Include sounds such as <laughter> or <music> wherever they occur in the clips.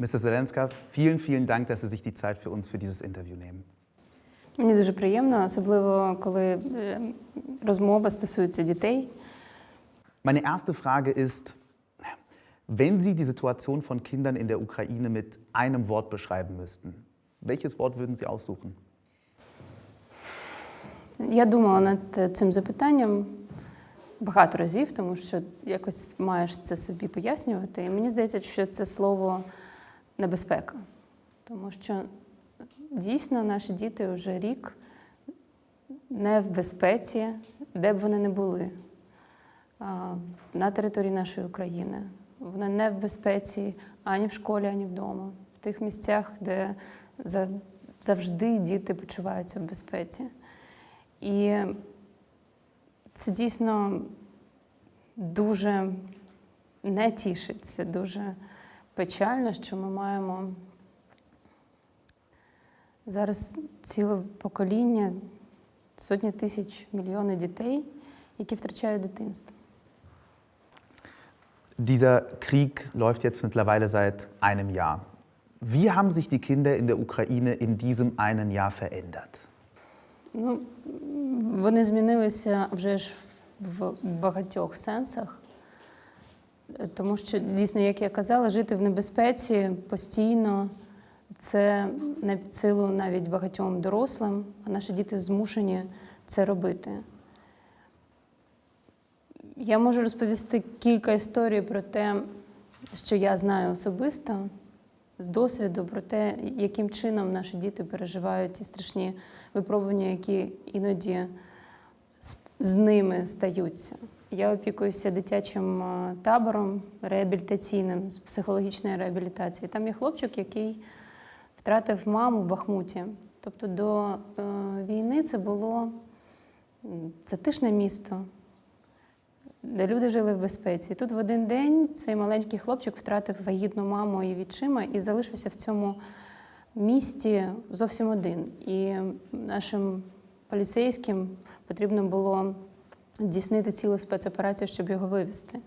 Mr. Zelenska, vielen, vielen Dank, dass Sie sich die Zeit für uns für dieses Interview nehmen. Мені дуже приємно, особливо коли е, розмова стосується дітей. Meine erste Frage ist, wenn Sie die Situation von Kindern in der Ukraine mit einem Wort beschreiben müssten, welches Wort würden Sie aussuchen? Я думала над цим запитанням багато разів, тому що якось маєш це собі пояснювати. І мені здається, що це слово небезпека. Тому що дійсно наші діти вже рік не в безпеці, де б вони не були на території нашої України. Вони не в безпеці ані в школі, ані вдома, в тих місцях, де завжди діти почуваються в безпеці. І це дійсно дуже не тішить, це дуже печально, що ми маємо зараз ціле покоління, сотні тисяч мільйони дітей, які втрачають дитинство. Dieser Krieg läuft jetzt mittlerweile seit einem Jahr. Wie haben sich die Kinder in der Ukraine in diesem einen Jahr verändert? Ну, вони змінилися вже ж в багатьох сенсах, тому що дійсно, як я казала, жити в небезпеці постійно це не під силу навіть багатьом дорослим, а наші діти змушені це робити. Я можу розповісти кілька історій про те, що я знаю особисто з досвіду про те, яким чином наші діти переживають ті страшні випробування, які іноді з- ними стаються. Я опікуюся дитячим е, табором реабілітаційним з психологічної реабілітації. Там є хлопчик, який втратив маму в Бахмуті. Тобто до е, війни це було затишне місто, де люди жили в безпеці. Тут в один день цей маленький хлопчик втратив вагітну маму і відчима і залишився в цьому місті зовсім один. І нашим поліцейським потрібно було здійснити цілу спецоперацію, щоб його вивезти.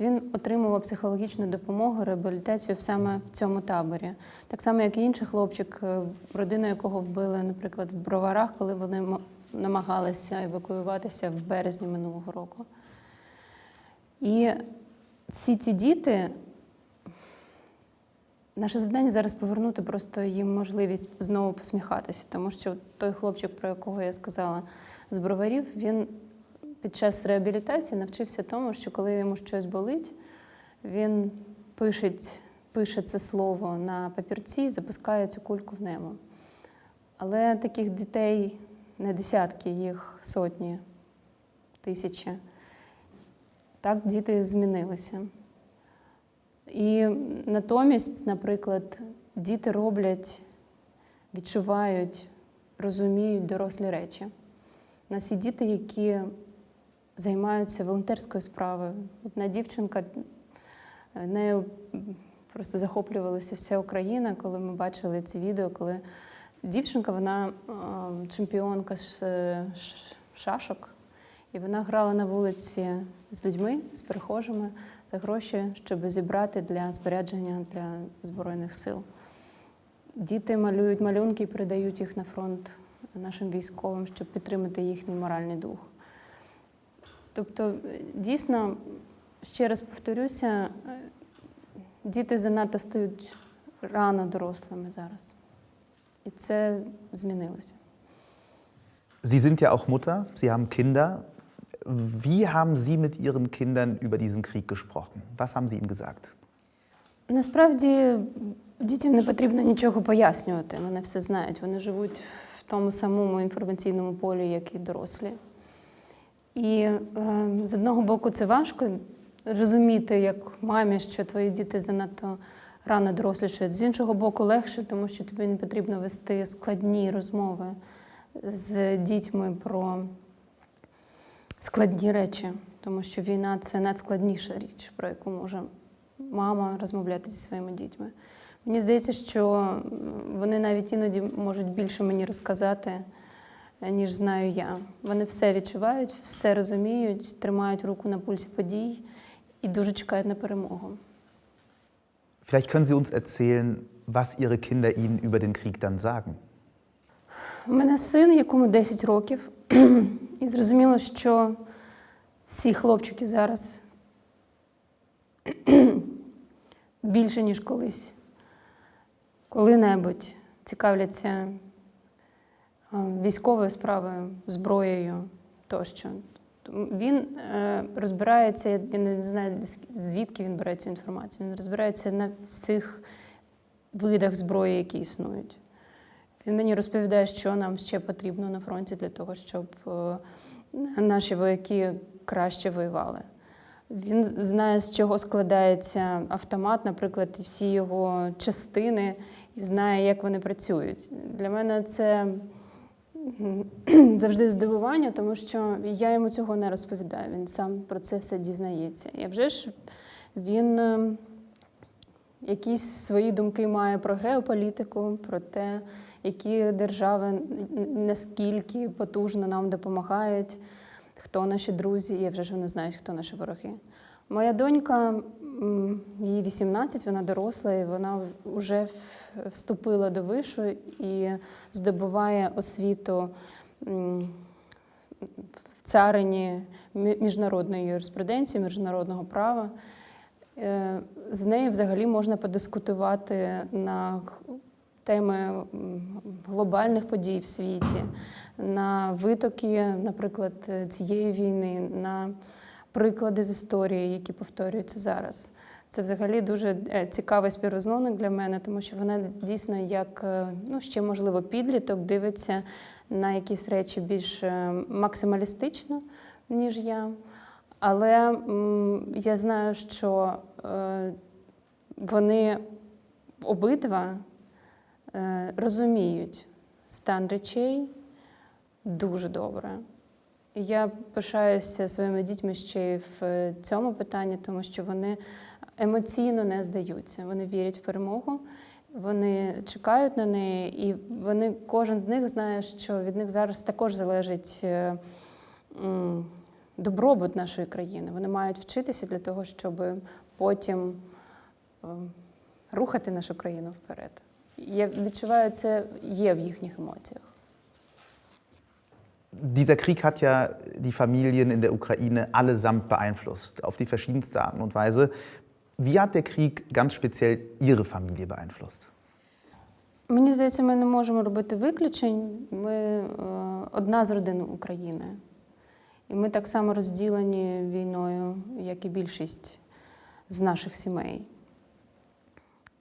Він отримував психологічну допомогу, реабілітацію саме в цьому таборі. Так само, як і інший хлопчик, е, родину якого вбили, наприклад, в броварах, коли вони намагалися евакуюватися в березні минулого року. І всі ці діти, наше завдання зараз повернути просто їм можливість знову посміхатися, тому що той хлопчик, про якого я сказала з броварів, він під час реабілітації навчився тому, що коли йому щось болить, він пише, пише це слово на папірці і запускає цю кульку в небо. Але таких дітей не десятки, їх сотні, тисячі. Так діти змінилися. І натомість, наприклад, діти роблять, відчувають, розуміють дорослі речі. У нас є діти, які займаються волонтерською справою. Одна дівчинка, е, нею просто захоплювалася вся Україна, коли ми бачили ці відео, коли дівчинка, вона е, чемпіонка з е, шашок, і вона грала на вулиці з людьми, з перехожими за гроші, щоб зібрати для спорядження для Збройних сил. Діти малюють малюнки і передають їх на фронт нашим військовим, щоб підтримати їхній моральний дух. Тобто, дійсно, ще раз повторюся, е, діти занадто стають рано дорослими зараз. І це змінилося. Sie sind ja auch Mutter, Sie haben Kinder. Wie haben Sie mit Ihren Kindern über diesen Krieg gesprochen? Was haben Sie ihnen gesagt? Насправді дітям не потрібно нічого пояснювати. Вони все знають. Вони живуть в тому самому інформаційному полі, як і дорослі. І е, з одного боку, це важко розуміти, як мамі, що твої діти занадто рано дорослішають. З іншого боку, легше, тому що тобі не потрібно вести складні розмови з дітьми про складні речі, тому що війна це надскладніша річ, про яку може мама розмовляти зі своїми дітьми. Мені здається, що вони навіть іноді можуть більше мені розказати, ніж знаю я. Вони все відчувають, все розуміють, тримають руку на пульсі подій і дуже чекають на перемогу. Vielleicht können Sie uns erzählen, was Ihre Kinder Ihnen über den Krieg dann sagen. У мене син, якому 10 років, <clears throat> і зрозуміло, що всі хлопчики зараз <clears throat> більше, ніж колись, коли-небудь цікавляться військовою справою, зброєю тощо. Він е, розбирається, я не знаю, звідки він бере цю інформацію. Він розбирається на всіх видах зброї, які існують. Він мені розповідає, що нам ще потрібно на фронті для того, щоб е, наші вояки краще воювали. Він знає, з чого складається автомат, наприклад, і всі його частини, і знає, як вони працюють. Для мене це <clears throat> завжди здивування, тому що я йому цього не розповідаю. Він сам про це все дізнається. І вже ж він е, якісь свої думки має про геополітику, про те, які держави наскільки потужно нам допомагають, хто наші друзі, і вже ж вони знають, хто наші вороги. Моя донька, їй 18, вона доросла, і вона вже вступила до вишу і здобуває освіту в царині міжнародної юриспруденції, міжнародного права. Е, З нею взагалі можна подискутувати на теми глобальних подій в світі, на витоки, наприклад, цієї війни, на приклади з історії, які повторюються зараз. Це взагалі дуже е, цікавий співрозмовник для мене, тому що вона дійсно як е, ну ще можливо підліток дивиться на якісь речі більш е, максималістично, ніж я. Але я знаю, що вони обидва розуміють стан речей дуже добре. Я пишаюся своїми дітьми ще й в цьому питанні, тому що вони емоційно не здаються. Вони вірять в перемогу, вони чекають на неї, і вони, кожен з них знає, що від них зараз також залежить е, добробут нашої країни. Вони мають вчитися для того, щоб потім е, рухати нашу країну вперед. Я відчуваю, це є в їхніх емоціях. Dieser Krieg hat ja die Familien in der Ukraine allesamt beeinflusst, auf die verschiedenste Art und Weise. Wie hat der Krieg ganz speziell Ihre Familie beeinflusst? Мені здається, ми не можемо робити виключень. Ми е, одна з родин України. І ми так само розділені війною, як і більшість з наших сімей.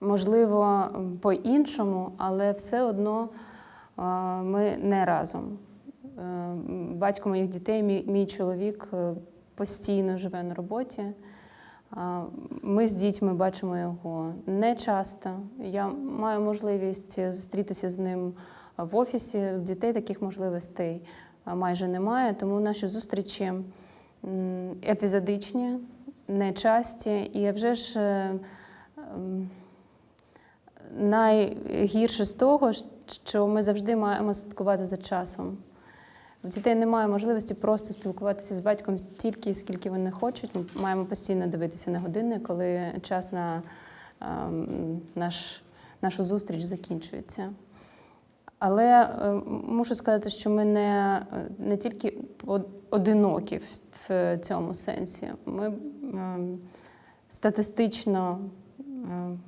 Можливо, по-іншому, але все одно е, ми не разом. Е, Батько моїх дітей, мій, мій чоловік е, постійно живе на роботі. Ми з дітьми бачимо його не часто. Я маю можливість зустрітися з ним в офісі. В дітей таких можливостей майже немає, тому наші зустрічі епізодичні, нечасті. І вже ж е, ем, найгірше з того, що ми завжди маємо слідкувати за часом. В дітей немає можливості просто спілкуватися з батьком стільки, скільки вони хочуть. Ми маємо постійно дивитися на години, коли час на ем, наш, нашу зустріч закінчується. Але е, мушу сказати, що ми не, не тільки одинокі в, цьому сенсі. Ми ем, статистично ем,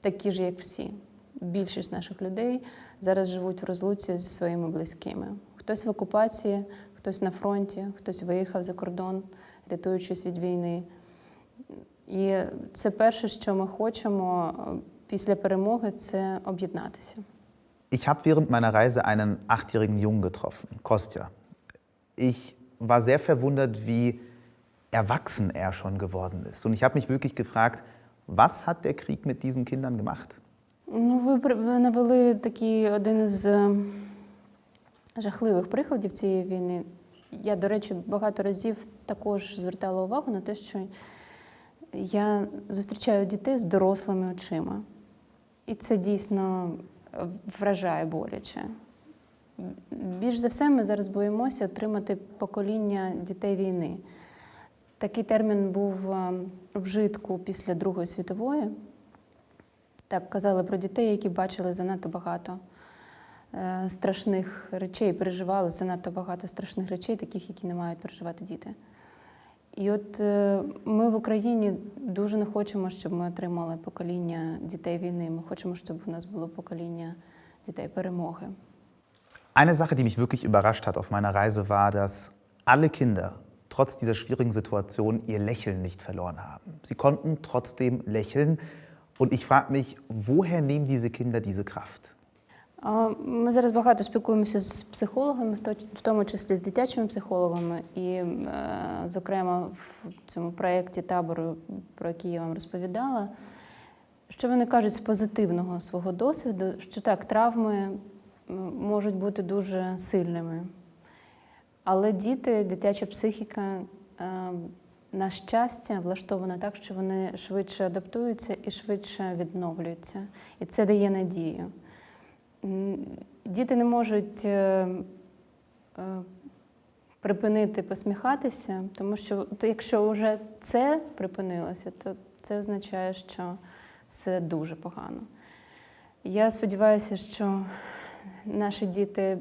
такі ж, як всі. Більшість наших людей зараз живуть в розлуці зі своїми близькими. Хтось в окупації, хтось на фронті, хтось виїхав за кордон, рятуючись від війни. І це перше, що ми хочемо е, після перемоги, це об'єднатися. Ich habe während meiner Reise einen achtjährigen Jungen getroffen, Kostja. Ich war sehr verwundert, wie erwachsen er schon geworden ist. Und ich habe mich wirklich gefragt, was hat der Krieg mit diesen Kindern gemacht? Ну, ви, навели такий один із е, жахливих прикладів цієї війни. Я, до речі, багато разів також звертала увагу на те, що я зустрічаю дітей з дорослими очима. І це дійсно вражає боляче. Більш за все, ми зараз боїмося отримати покоління дітей війни. Такий термін був е, вжитку після Другої світової. Так, казали про дітей, які бачили занадто багато страшних речей, переживали занадто багато страшних речей, таких, які не мають переживати діти. І от е, ми в Україні дуже не хочемо, щоб ми отримали покоління дітей війни. Ми хочемо, щоб у нас було покоління дітей перемоги. Eine Sache, die mich wirklich überrascht hat auf meiner Reise, war, dass alle Kinder trotz dieser schwierigen Situation ihr Lächeln nicht verloren haben. Sie konnten trotzdem lächeln. Und ich frage mich, woher nehmen diese Kinder diese Kraft? Ми зараз багато спілкуємося з психологами, в тому числі з дитячими психологами, і, е, зокрема, в цьому проєкті табору, про який я вам розповідала, що вони кажуть з позитивного свого досвіду, що так, травми можуть бути дуже сильними. Але діти, дитяча психіка, е, на щастя, влаштована так, що вони швидше адаптуються і швидше відновлюються. І це дає надію. Діти не можуть е, е, припинити посміхатися, тому що якщо вже це припинилося, то це означає, що все дуже погано. Я сподіваюся, що наші діти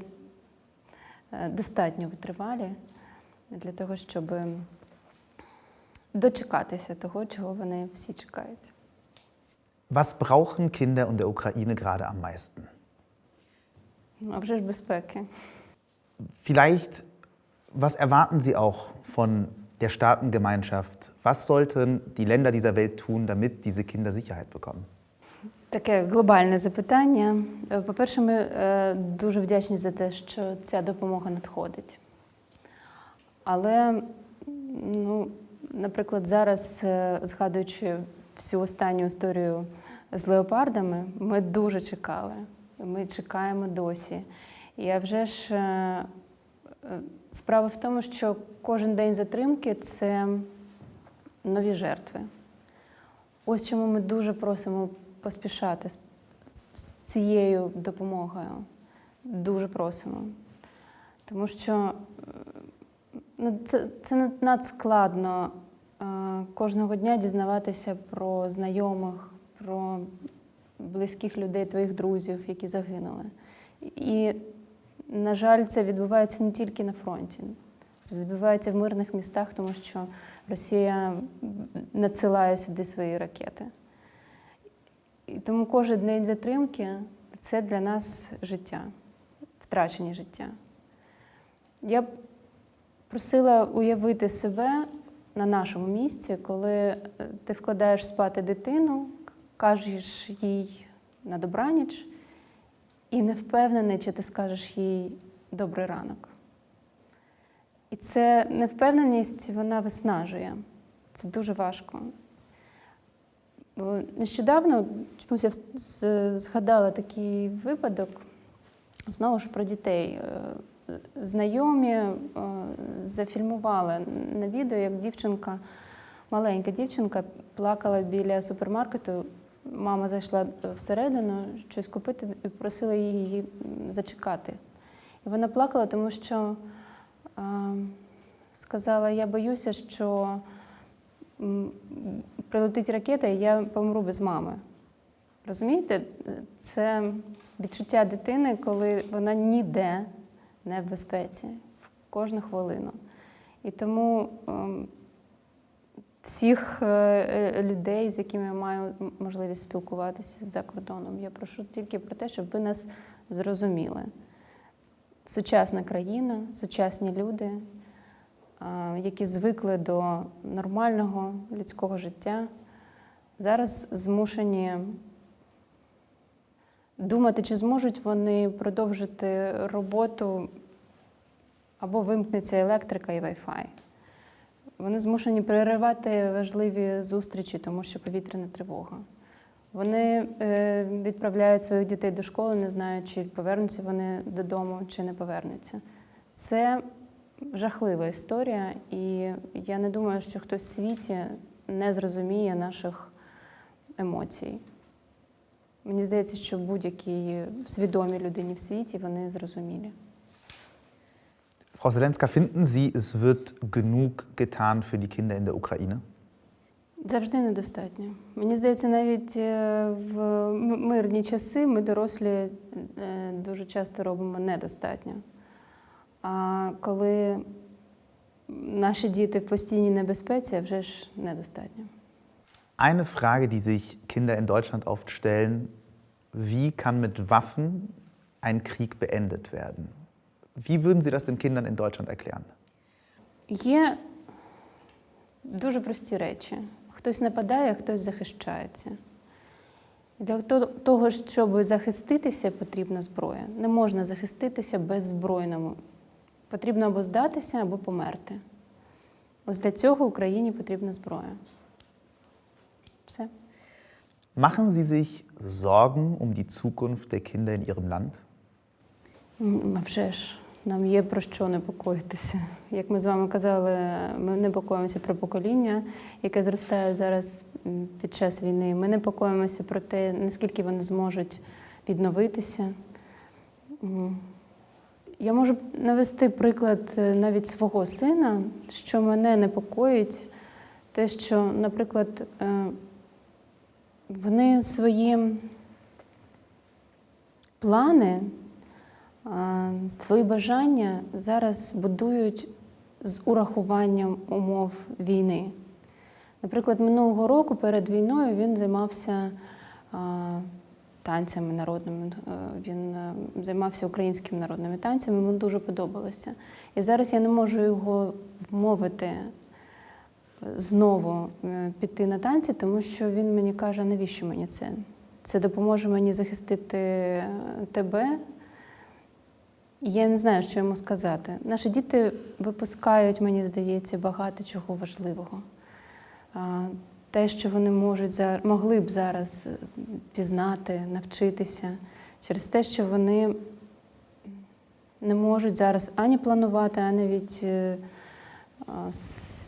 е, достатньо витривалі для того, щоб дочекатися того, чого вони всі чекають. Was brauchen Kinder in der Ukraine gerade am meisten? А вже ж безпеки. Vielleicht, was erwarten Sie auch von der Staatengemeinschaft? Was sollten die Länder dieser Welt tun, damit diese Kinder Sicherheit bekommen? Таке глобальне запитання. Е, По-перше, ми е, дуже вдячні за те, що ця допомога надходить. Але, ну, наприклад, зараз, е, згадуючи всю останню історію з леопардами, ми дуже чекали. Ми чекаємо досі. І а вже ж е, е, справа в тому, що кожен день затримки це нові жертви. Ось чому ми дуже просимо поспішати з, цією допомогою. Дуже просимо. Тому що е, ну, це, це надскладно кожного дня дізнаватися про знайомих, про близьких людей, твоїх друзів, які загинули. І, на жаль, це відбувається не тільки на фронті. Це відбувається в мирних містах, тому що Росія надсилає сюди свої ракети. І тому кожен день затримки це для нас життя, втрачені життя. Я б просила уявити себе на нашому місці, коли е, ти вкладаєш спати дитину, кажеш їй на добраніч, і не впевнений, чи ти скажеш їй добрий ранок. І це невпевненість, вона виснажує. Це дуже важко. Нещодавно чомусь я згадала такий випадок, знову ж про дітей. Е, Знайомі е, зафільмували на відео, як дівчинка, маленька дівчинка, плакала біля супермаркету. Мама зайшла всередину щось купити і просила її зачекати. І вона плакала, тому що е, сказала: я боюся, що прилетить ракета, і я помру без мами. Розумієте, це відчуття дитини, коли вона ніде не в безпеці в кожну хвилину. І тому ем, всіх е, е, людей, з якими я маю можливість спілкуватися за кордоном, я прошу тільки про те, щоб ви нас зрозуміли. Сучасна країна, сучасні люди, які звикли до нормального людського життя, зараз змушені думати, чи зможуть вони продовжити роботу або вимкнеться електрика і Wi-Fi. Вони змушені переривати важливі зустрічі, тому що повітряна тривога. Вони е, відправляють своїх дітей до школи, не знаючи, чи повернуться вони додому, чи не повернуться. Це жахлива історія, і я не думаю, що хтось в світі не зрозуміє наших емоцій. Мені здається, що будь-якій свідомій людині в світі вони зрозумілі. Frau Zelenska, finden Sie, es wird genug getan für die Kinder in der Ukraine? Завжди недостатньо. Мені здається, навіть е, в м- мирні часи ми дорослі е, дуже часто робимо недостатньо. А коли наші діти в постійній небезпеці, вже ж недостатньо. Eine Frage, die sich Kinder in Deutschland oft stellen, wie kann mit Waffen ein Krieg beendet werden? Wie würden Sie das den Kindern in Deutschland erklären? Є дуже прості речі. Хтось нападає, хтось захищається. Для того, щоб захиститися, потрібна зброя. Не можна захиститися беззбройному. Потрібно або здатися, або померти. Ось для цього Україні потрібна зброя. Все. Machen Sie sich Sorgen um die Zukunft der Kinder in Ihrem Land? А вже ж, нам є про що непокоїтися. Як ми з вами казали, ми непокоїмося про покоління, яке зростає зараз під час війни. Ми непокоїмося про те, наскільки вони зможуть відновитися. Я можу навести приклад е, навіть свого сина, що мене непокоїть, те, що, наприклад, е, вони свої плани Свої бажання зараз будують з урахуванням умов війни. Наприклад, минулого року перед війною він займався танцями народними, е, він е, займався українськими народними танцями, йому дуже подобалося. І зараз я не можу його вмовити знову е, піти на танці, тому що він мені каже, навіщо мені це? Це допоможе мені захистити тебе. Я не знаю, що йому сказати. Наші діти випускають, мені здається, багато чого важливого. Те, що вони можуть могли б зараз е, пізнати, навчитися, через те, що вони не можуть зараз ані планувати, ані навіть е, а,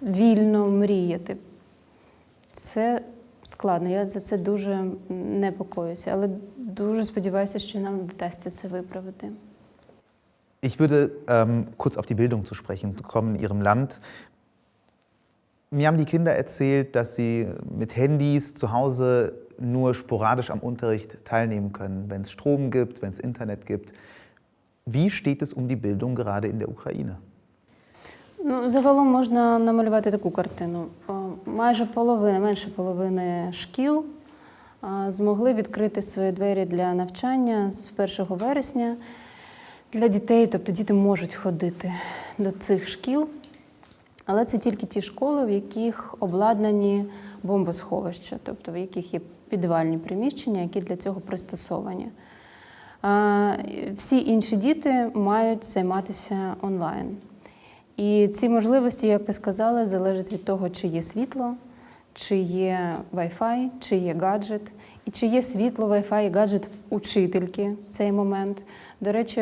вільно мріяти. Це складно. Я за це дуже непокоюся, але дуже сподіваюся, що нам вдасться це виправити. Ich würde ähm, kurz auf die Bildung zu sprechen kommen in Ihrem Land. Mir haben die Kinder erzählt, dass sie mit Handys zu Hause nur sporadisch am Unterricht teilnehmen können, wenn es Strom gibt, wenn es Internet gibt. Wie steht es um die Bildung gerade in der Ukraine? Ну, загалом можна намалювати таку картину. О, Майже половина, менше половини шкіл а, змогли відкрити свої двері для навчання з 1 вересня Для дітей, тобто діти можуть ходити до цих шкіл. Але це тільки ті школи, в яких обладнані бомбосховища, тобто в яких є підвальні приміщення, які для цього пристосовані. Всі інші діти мають займатися онлайн. І ці можливості, як ви сказали, залежать від того, чи є світло, чи є Wi-Fi, чи є гаджет, і чи є світло, Wi-Fi і гаджет в учительки в цей момент. До речі,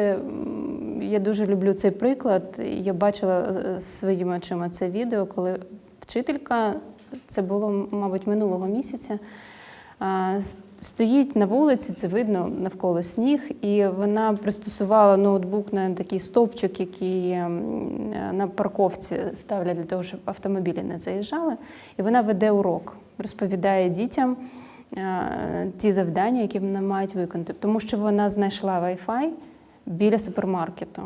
я дуже люблю цей приклад. Я бачила е, своїми очима це відео, коли вчителька, це було, мабуть, минулого місяця. Стоїть на вулиці, це видно навколо сніг, і вона пристосувала ноутбук на такий стовпчик, який на парковці ставлять для того, щоб автомобілі не заїжджали. І вона веде урок, розповідає дітям ті завдання, які вони мають виконати, тому що вона знайшла Wi-Fi біля супермаркету.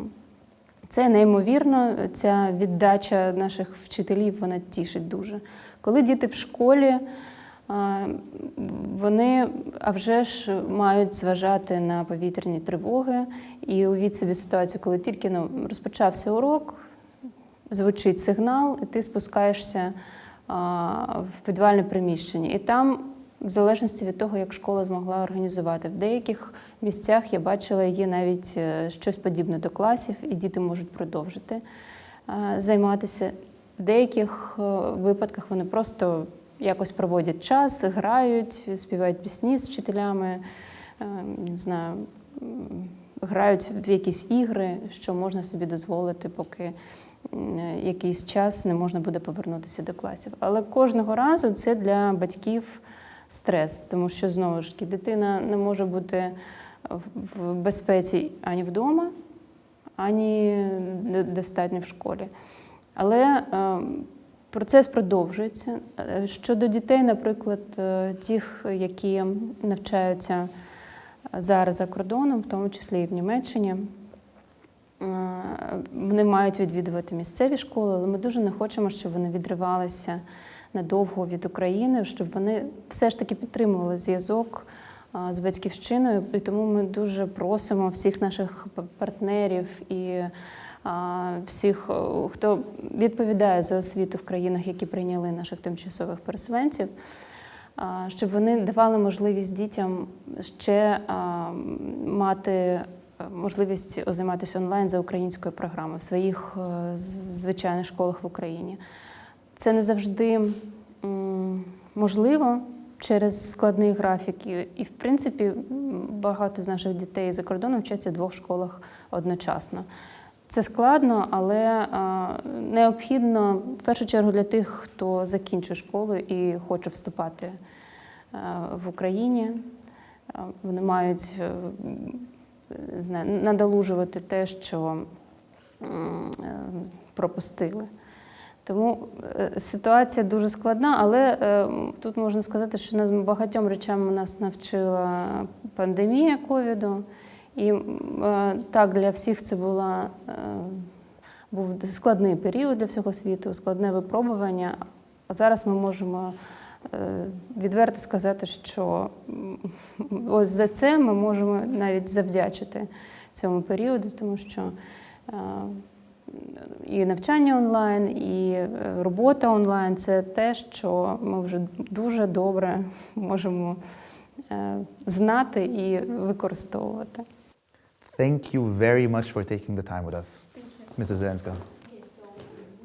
Це неймовірно, ця віддача наших вчителів вона тішить дуже. Коли діти в школі, вони а вже ж мають зважати на повітряні тривоги і увіть собі ситуацію, коли тільки ну, розпочався урок, звучить сигнал, і ти спускаєшся в підвальне приміщення. І там, в залежності від того, як школа змогла організувати, в деяких місцях я бачила, є навіть е, щось подібне до класів, і діти можуть продовжити займатися. В деяких е, випадках вони просто якось проводять час, грають, співають пісні з вчителями, е, не знаю, грають в якісь ігри, що можна собі дозволити, поки якийсь час не можна буде повернутися до класів. Але кожного разу це для батьків стрес, тому що знову ж таки дитина не може бути в- безпеці ані вдома, ані достатньо в школі. Але е, Процес продовжується. Е, Щодо дітей, наприклад, е, тих, які навчаються зараз за кордоном, в тому числі і в Німеччині, вони мають відвідувати місцеві школи, але ми дуже не хочемо, щоб вони відривалися надовго від України, щоб вони все ж таки підтримували зв'язок з батьківщиною. І тому ми дуже просимо всіх наших партнерів і всіх, хто відповідає за освіту в країнах, які прийняли наших тимчасових переселенців, щоб вони давали можливість дітям ще мати е, можливість займатися онлайн за українською програмою в своїх е, звичайних школах в Україні. Це не завжди можливо через складний графік. І, в принципі, багато з наших дітей за кордоном вчаться в двох школах одночасно. Це складно, але необхідно в першу чергу для тих, хто закінчує школу і хоче вступати в Україні. Вони мають не знаю, надолужувати те, що е, пропустили. Тому е, ситуація дуже складна, але е, тут можна сказати, що нас багатьом речам нас навчила пандемія ковіду. І е, так, для всіх це була, був складний період для всього світу, складне випробування. А зараз ми можемо відверто сказати, що ось за це ми можемо навіть завдячити цьому періоду, тому що і навчання онлайн, і е, робота онлайн це те, що ми вже дуже добре можемо е, знати і використовувати. Thank you very much for taking the time with us, Mrs. Zelenska.